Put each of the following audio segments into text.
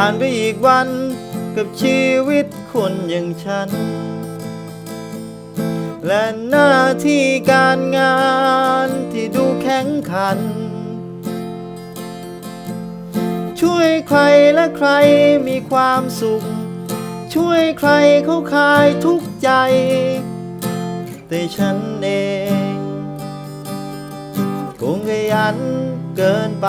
ผ่านไปอีกวันกับชีวิตคนอย่างฉัน และหน้าที่การงานที่ดูแข็งขัน ช่วยใครและใครมีความสุข ช่วยใครเขาคลายทุกข์ใจ แต่ฉันเอง คงขยันเกินไป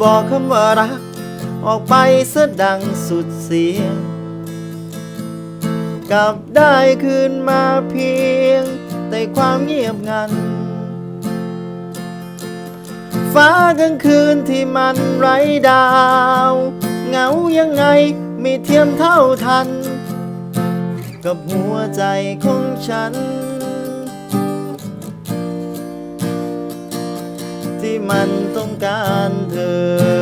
บอกคำว่ารัก ออกไปเสยดังสุดเสียง กลับได้คืนมาเพียง แต่ความเงียบงัน ฟ้ากลางคืนที่มันไร้ดาว เหงายังไงไม่เทียมเท่าทัน กับหัวใจของฉัน ที่มันต้องการเธอ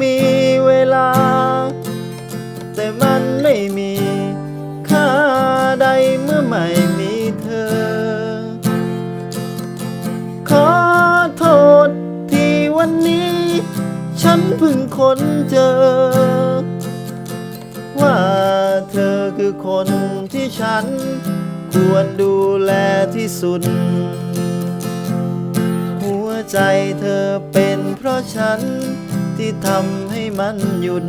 มีเวลา แต่มันไม่มีค่าใดเมื่อไม่มีเธอ ขอโทษที่วันนี้ ฉันเพิ่งค้นเจอ ว่าเธอคือคนที่ฉัน ควรดูแลที่สุด หัวใจเธอเป็นเพราะฉัน ที่ทำให้มันหยุด